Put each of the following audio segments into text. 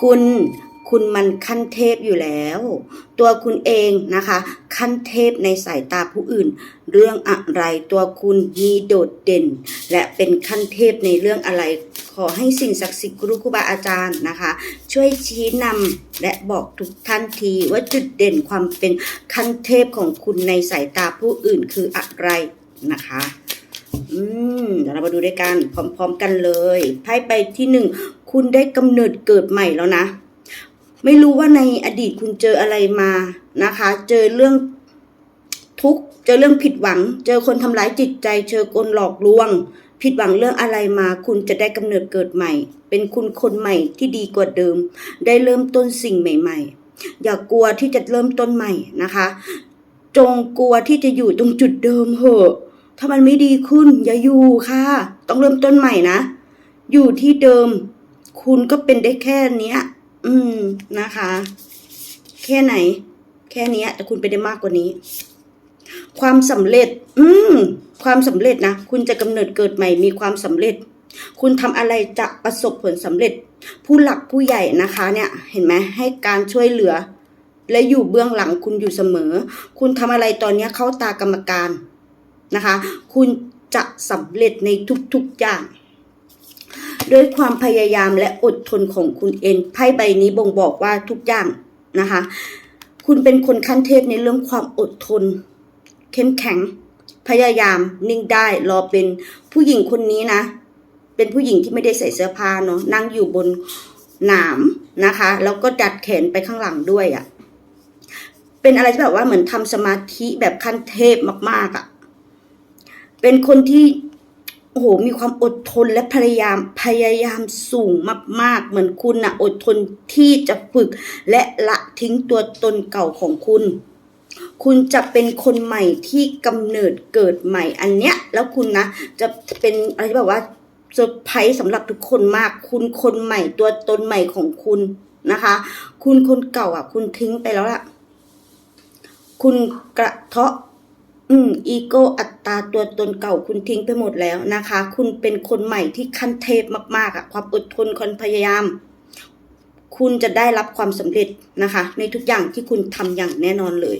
คุณ คุณมันขั้นเทพอยู่แล้ว ตัวคุณเองนะคะ ขั้นเทพในสายตาผู้อื่น เรื่องอะไรตัวคุณมีโดดเด่น และเป็นขั้นเทพในเรื่องอะไร ขอให้สิ่งศักดิ์สิทธิ์ครูครูบาอาจารย์นะคะ ช่วยชี้นำและบอกทุกท่านทีว่าจุดเด่นความเป็นขั้นเทพของคุณในสายตาผู้อื่นคืออะไรนะคะ อืมเดี๋ยวเรามาดูด้วยกัน พร้อม ๆ กันเลยไพ่ใบที่หนึ่งคุณได้กำเนิดเกิดใหม่แล้วนะ ไม่รู้ว่าในอดีตคุณเจออะไรมานะคะ เจอเรื่องทุกข์เจอเรื่องผิดหวัง เจอคนทำร้ายจิตใจ เจอคนหลอกลวง ผิดหวังเรื่องอะไรมา คุณจะได้กำเนิดเกิดใหม่ เป็นคุณคนใหม่ที่ดีกว่าเดิม ได้เริ่มต้นสิ่งใหม่ ๆ อย่ากลัวที่จะเริ่มต้นใหม่นะคะ จงกลัวที่จะอยู่ตรงจุดเดิมเหอะ ถ้ามันไม่ดีขึ้นอย่าอยู่ค่ะ ต้องเริ่มต้นใหม่นะ อยู่ที่เดิม คุณก็เป็นได้แค่เนี้ย อืมนะคะ แค่ไหน แค่นี้แต่คุณไปได้มากกว่านี้ ความสำเร็จ อืมความสำเร็จนะ คุณจะกำเนิดเกิดใหม่มีความสำเร็จ คุณทำอะไรจะประสบผลสำเร็จ ผู้หลักผู้ใหญ่นะคะ เนี่ย เห็นไหมให้การช่วยเหลือ และอยู่เบื้องหลังคุณอยู่เสมอ คุณทำอะไรตอนเนี้เข้าตากรรมการ นะคะ คุณจะสำเร็จในทุกๆอย่างด้วยความพยายามและอดทนของคุณเองไพ่ใบนี้บ่งบอกว่าทุกอย่างนะคะ คุณเป็นคนขั้นเทพในเรื่องความอดทน เข้มแข็ง พยายามนิ่งได้รอเป็นผู้หญิงคนนี้นะ เป็นผู้หญิงที่ไม่ได้ใส่เสื้อผ้าเนาะนั่งอยู่บนหนามนะคะ แล้วก็ดัดแขนไปข้างหลังด้วยอะ่ะเป็นอะไรที่แบบว่าเหมือนทำสมาธิแบบขั้นเทพมากๆอะ่ะ เป็นคนที่โอ้โหมีความอดทนและพยายามพยายามสูงมาก ๆ เหมือนคุณนะอดทนที่จะฝึก และละทิ้งตัวตนเก่าของคุณ คุณจะเป็นคนใหม่ที่กำเนิดเกิดใหม่อันเนี้ย แล้วคุณนะจะเป็นอะไรที่แบบว่าเซอร์ไพรส์สำหรับทุกคนมาก คุณคนใหม่ตัวตนใหม่ของคุณนะคะ คุณคนเก่าอะ คุณทิ้งไปแล้วล่ะ คุณกระเทาะ อืมอีโก้อัตตาตัวตนเก่าคุณทิ้งไปหมดแล้วนะคะ คุณเป็นคนใหม่ที่ขั้นเทพมากๆอะความอดทนความพยายาม คุณจะได้รับความสำเร็จนะคะ ในทุกอย่างที่คุณทำอย่างแน่นอนเลย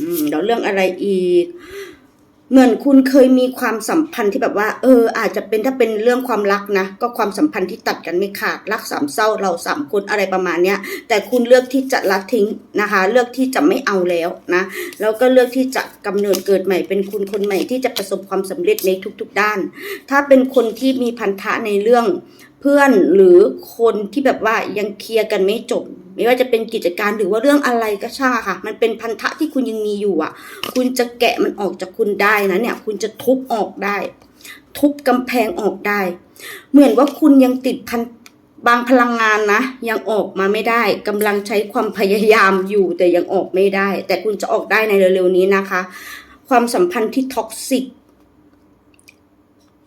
อืมแล้วเรื่องอะไรอีก เหมือนคุณเคยมีความสัมพันธ์ที่แบบว่า เออ อาจจะเป็นถ้าเป็นเรื่องความรักนะ ก็ความสัมพันธ์ที่ตัดกันไม่ขาดรักสามเศร้าเราสามคนอะไรประมาณเนี้ยแต่คุณเลือกที่จะละทิ้งนะคะ เลือกที่จะไม่เอาแล้วนะแล้วก็เลือกที่จะกำเนิดเกิดใหม่เป็นคุณคนใหม่ที่จะประสบความสำเร็จในทุก ๆ ด้าน ถ้าเป็นคนที่มีพันธะในเรื่องเพื่อนหรือคนที่แบบว่ายังเคลียร์กันไม่จบ ไม่ว่าจะเป็นกิจการหรือว่าเรื่องอะไรก็ช่างค่ะ มันเป็นพันธะที่คุณยังมีอยู่อะ คุณจะแกะมันออกจากคุณได้นะเนี่ย คุณจะทุบออกได้ ทุบกำแพงออกได้ เหมือนว่าคุณยังติดพันบางพลังงานนะ ยังออกมาไม่ได้กำลังใช้ความพยายามอยู่แต่ยังออกไม่ได้ แต่คุณจะออกได้ในเร็วๆนี้นะคะ ความสัมพันธ์ที่ท็อกซิก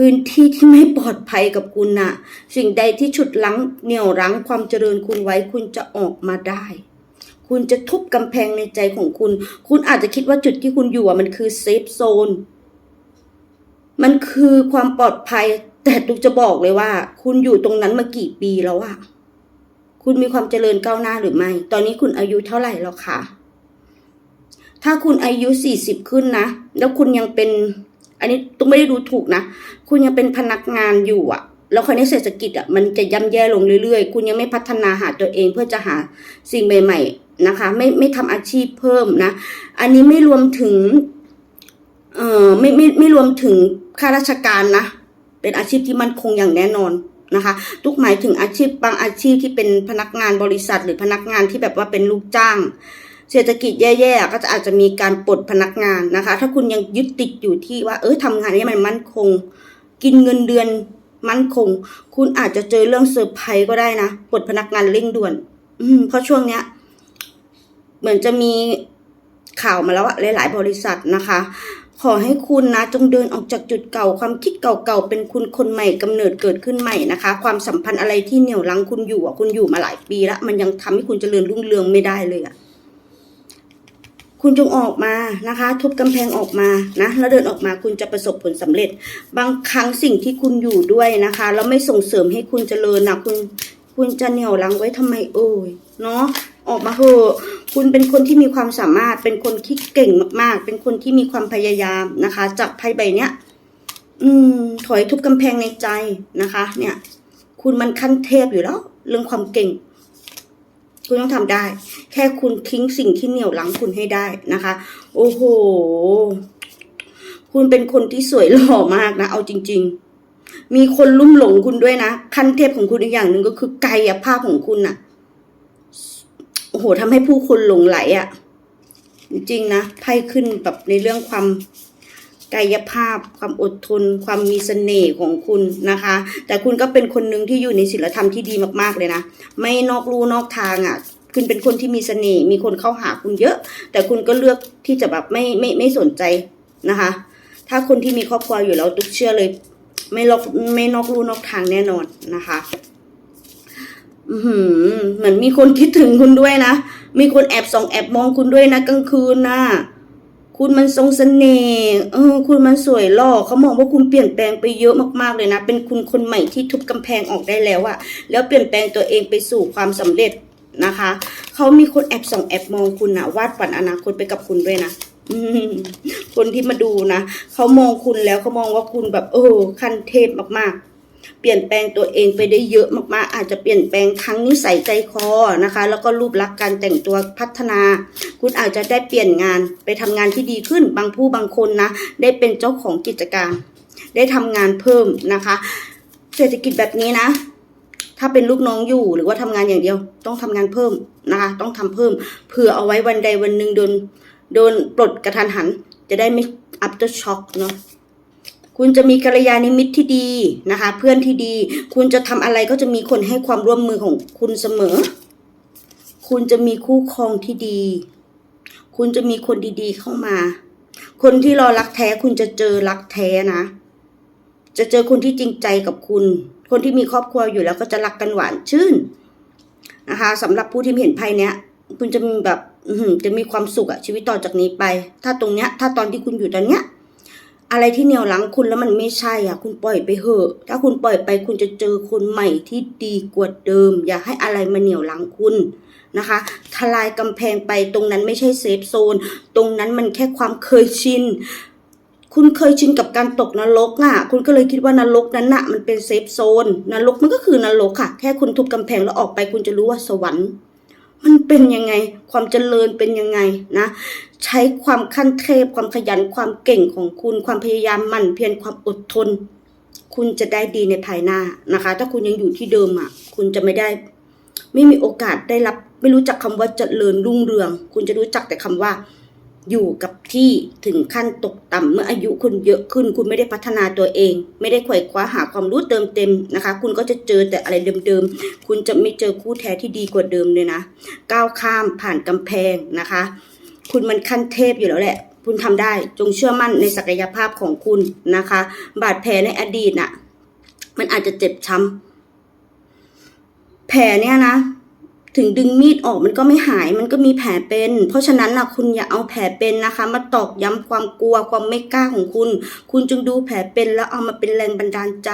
พื้นที่ที่ไม่ปลอดภัยกับคุณน่ะสิ่งใดที่ฉุดลังเหนี่ยวรั้งความเจริญคุณไว้คุณจะออกมาได้ คุณจะทุบกำแพงในใจของคุณ คุณอาจจะคิดว่าจุดที่คุณอยู่อะมันคือเซฟโซน มันคือความปลอดภัย แต่ตุกจะบอกเลยว่า คุณอยู่ตรงนั้นมากี่ปีแล้วอะคุณมีความเจริญก้าวหน้าหรือไม่ ตอนนี้คุณอายุเท่าไหร่แล้วคะถ้าคุณอายุสี่สิบขึ้นนะ แล้วคุณยังเป็น อันนี้ต้องไม่ได้ดูถูกนะ คุณยังเป็นพนักงานอยู่อะแล้วคราวนี้เศรษฐกิจอะมันจะย่ำแย่ลงเรื่อยๆ คุณยังไม่พัฒนาหาตัวเองเพื่อจะหาสิ่งใหม่ ๆนะคะ ไม่ไม่ทำอาชีพเพิ่มนะ อันนี้ไม่รวมถึง เอ่อไม่ไม่ไม่รวมถึงข้าราชการนะ เป็นอาชีพที่มั่นคงอย่างแน่นอนนะคะ ทุกหมายถึงอาชีพบางอาชีพที่เป็นพนักงานบริษัท หรือพนักงานที่แบบว่าเป็นลูกจ้าง เศรษฐกิจแย่ๆก็จะอาจจะมีการปลดพนักงานนะคะ ถ้าคุณยังยึดติดอยู่ที่ว่า เออทำงานนี้มันมั่นคง กินเงินเดือนมั่นคง คุณอาจจะเจอเรื่องเซอร์ไพรส์ก็ได้นะปลดพนักงานเร่งด่วน อืมเพราะช่วงเนี้ย เหมือนจะมีข่าวมาแล้วอะหลาย ๆ บริษัทนะคะ ขอให้คุณนะ จงเดินออกจากจุดเก่า ความคิดเก่าๆเป็นคุณคนใหม่กำเนิดเกิดขึ้นใหม่นะคะ ความสัมพันธ์อะไรที่เหนี่ยวรั้งคุณอยู่อะคุณอยู่มาหลายปีแล้วมันยังทำให้คุณเจริญรุ่งเรืองไม่ได้เลยอะ คุณจงออกมานะคะ ทุบกำแพงออกมานะแล้วเดินออกมาคุณจะประสบผลสำเร็จ บางครั้งสิ่งที่คุณอยู่ด้วยนะคะแล้วไม่ส่งเสริมให้คุณเจริญนะคุณคุณจะเหนี่ยวลังไว้ทำไมเอ่ยเนาะออกมาเถอะคุณเป็นคนที่มีความสามารถ เป็นคนที่เก่งมาก ๆ เป็นคนที่มีความพยายามนะคะ จากไพ่ใบเนี้ยอืม ถอยทุบกำแพงในใจนะคะ เนี่ย คุณมันขั้นเทพอยู่แล้ว เรื่องความเก่ง คุณต้องทำได้ แค่คุณทิ้งสิ่งที่เหนี่ยวหลังคุณให้ได้นะคะ โอ้โห คุณเป็นคนที่สวยหล่อมากนะ เอาจริง ๆ มีคนลุ่มหลงคุณด้วยนะ ขั้นเทพของคุณอีกอย่างหนึ่งก็คือกายภาพของคุณน่ะ โอ้โหทำให้ผู้คนหลงไหลอะ่ะ จริงๆนะไพ่ขึ้นแบบในเรื่องความ กายภาพ ความอดทน ความมีเสน่ห์ของคุณนะคะ แต่คุณก็เป็นคนหนึ่งที่อยู่ในศีลธรรมที่ดีมากๆเลยนะ ไม่นอกลู่นอกทางอะ่ะคุณเป็นคนที่มีเสน่ห์มีคนเข้าหาคุณเยอะ แต่คุณก็เลือกที่จะแบบไม่ไม่ไม่สนใจนะคะ ถ้าคนที่มีครอบครัวอยู่แล้วตุกเชื่อเลย ไม่ลอกไม่นอกลู่นอกทางแน่นอนนะคะเหมือนมีคนคิดถึงคุณด้วยนะ มีคนแอบส่องแอบมองคุณด้วยนะกลางคืนนะ คุณมันทรงเสน่ห์เออ คุณมันสวยหล่อเขามองว่าคุณเปลี่ยนแปลงไปเยอะมากๆเลยนะ เป็นคุณคนใหม่ที่ทุบกำแพงออกได้แล้วอะแล้วเปลี่ยนแปลงตัวเองไปสู่ความสำเร็จนะคะ เขามีคนแอบส่องแอบมองคุณนะวาดฝันอนาคตไปกับคุณด้วยนะคนที่มาดูนะเขามองคุณแล้วเขามองว่าคุณแบบเออขั้นเทพมากๆ เปลี่ยนแปลงตัวเองไปได้เยอะมากๆ อาจจะเปลี่ยนแปลงทั้งนิสัยใจคอนะคะ แล้วก็รูปลักษณ์การแต่งตัวพัฒนา คุณอาจจะได้เปลี่ยนงานไปทำงานที่ดีขึ้น บางผู้บางคนนะ ได้เป็นเจ้าของกิจการ ได้ทำงานเพิ่มนะคะ เศรษฐกิจแบบนี้นะถ้าเป็นลูกน้องอยู่หรือว่าทำงานอย่างเดียว ต้องทำงานเพิ่มนะคะ ต้องทำเพิ่มเผื่อเอาไว้วันใดวันหนึ่งโดนโดนปลดกระทันหัน จะได้ไม่ after shock เนาะ คุณจะมีกัลยาณมิตรที่ดีนะคะ เพื่อนที่ดี คุณจะทำอะไรก็จะมีคนให้ความร่วมมือของคุณเสมอ คุณจะมีคู่ครองที่ดี คุณจะมีคนดีๆเข้ามา คนที่รอรักแท้คุณจะเจอรักแท้นะ จะเจอคนที่จริงใจกับคุณ คนที่มีครอบครัวอยู่แล้วก็จะรักกันหวานชื่นนะคะสำหรับผู้ที่เห็นไพ่เนี้ย คุณจะมีแบบจะมีความสุขอะชีวิตต่อจากนี้ไป ถ้าตรงเนี้ย ถ้าตอนที่คุณอยู่ตอนเนี้ย อะไรที่เหนี่ยวหลังคุณแล้วมันไม่ใช่อะ คุณปล่อยไปเถอะ ถ้าคุณปล่อยไปคุณจะเจอคนใหม่ที่ดีกว่าเดิม อย่าให้อะไรมาเหนี่ยวหลังคุณนะคะ ทลายกำแพงไปตรงนั้นไม่ใช่เซฟโซน ตรงนั้นมันแค่ความเคยชินคุณเคยชินกับการตกนรกน่ะ คุณก็เลยคิดว่านรกนั้นน่ะมันเป็นเซฟโซน นรกมันก็คือนรกค่ะ แค่คุณทุบกำแพงแล้วออกไปคุณจะรู้ว่าสวรรค์ มันเป็นยังไง ความเจริญเป็นยังไงนะ ใช้ความขั้นเทพ ความขยัน ความเก่งของคุณ ความพยายามหมั่นเพียร ความอดทน คุณจะได้ดีในภายหน้านะคะ ถ้าคุณยังอยู่ที่เดิมอะ คุณจะไม่ได้ ไม่มีโอกาสได้รับ ไม่รู้จักคำว่าเจริญรุ่งเรือง คุณจะรู้จักแต่คำว่า อยู่กับที่ถึงขั้นตกต่ำเมื่ออายุคุณเยอะขึ้น คุณไม่ได้พัฒนาตัวเอง ไม่ได้ไขว่คว้าหาความรู้เติมเต็มนะคะ คุณก็จะเจอแต่อะไรเดิมๆ คุณจะไม่เจอคู่แท้ที่ดีกว่าเดิมเลยนะก้าวข้ามผ่านกำแพงนะคะ คุณมันขั้นเทพอยู่แล้วแหละ คุณทำได้จงเชื่อมั่นในศักยภาพของคุณนะคะ บาดแผลในอดีตน่ะ มันอาจจะเจ็บช้ำแผลเนี่ยนะ ถึงดึงมีดออกมันก็ไม่หายมันก็มีแผลเป็น เพราะฉะนั้นนะคุณอย่าเอาแผลเป็นนะคะ มาตอกย้ำความกลัวความไม่กล้าของคุณ คุณจึงดูแผลเป็นแล้วเอามาเป็นแรงบันดาลใจ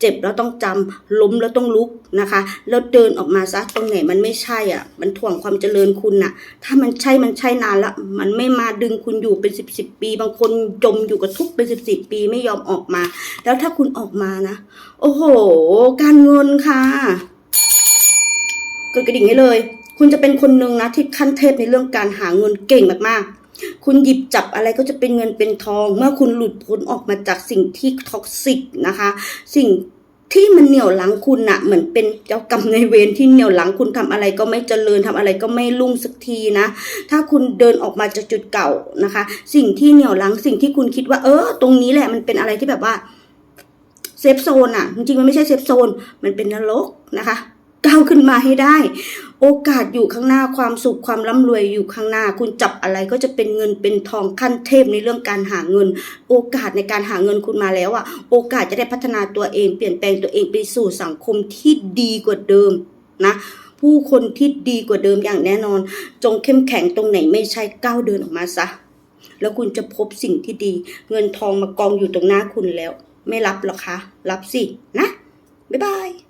เจ็บแล้วต้องจำล้มแล้วต้องลุกนะคะ แล้วเดินออกมาซะตรงไหนมันไม่ใช่อะ มันถ่วงความเจริญคุณน่ะ ถ้ามันใช่มันใช่นานละมันไม่มาดึงคุณอยู่เป็นสิบสิบปี บางคนจมอยู่กับทุกข์เป็นสิบสิบปีไม่ยอมออกมา แล้วถ้าคุณออกมานะ โอ้โห การเงินค่ะ กดกระดิ่งให้เลย คุณจะเป็นคนหนึ่งนะที่ขั้นเทพในเรื่องการหาเงินเก่งมากๆ คุณหยิบจับอะไรก็จะเป็นเงินเป็นทอง เมื่อคุณหลุดพ้นออกมาจากสิ่งที่ท็อกซิกนะคะ สิ่งที่มันเหนี่ยวหลังคุณน่ะเหมือนเป็นเจ้ากรรมในเวรที่เหนี่ยวหลังคุณทำอะไรก็ไม่เจริญทำอะไรก็ไม่รุ่งสักทีนะ ถ้าคุณเดินออกมาจากจุดเก่านะคะ สิ่งที่เหนี่ยวหลังสิ่งที่คุณคิดว่า เออ ตรงนี้แหละมันเป็นอะไรที่แบบว่าเซฟโซนอะจริงๆมันไม่ใช่เซฟโซน มันเป็นนรกนะคะ ก้าวขึ้นมาให้ได้ โอกาสอยู่ข้างหน้าความสุขความร่ำรวยอยู่ข้างหน้า คุณจับอะไรก็จะเป็นเงินเป็นทองขั้นเทพในเรื่องการหาเงิน โอกาสในการหาเงินคุณมาแล้วอะโอกาสจะได้พัฒนาตัวเอง เปลี่ยนแปลงตัวเองไปสู่สังคมที่ดีกว่าเดิมนะผู้คนที่ดีกว่าเดิมอย่างแน่นอน จงเข้มแข็งตรงไหนไม่ใช่ก้าวเดินออกมาซะแล้วคุณจะพบสิ่งที่ดี เงินทองมากองอยู่ตรงหน้าคุณแล้ว ไม่รับหรอคะ รับสินะ บ๊ายบาย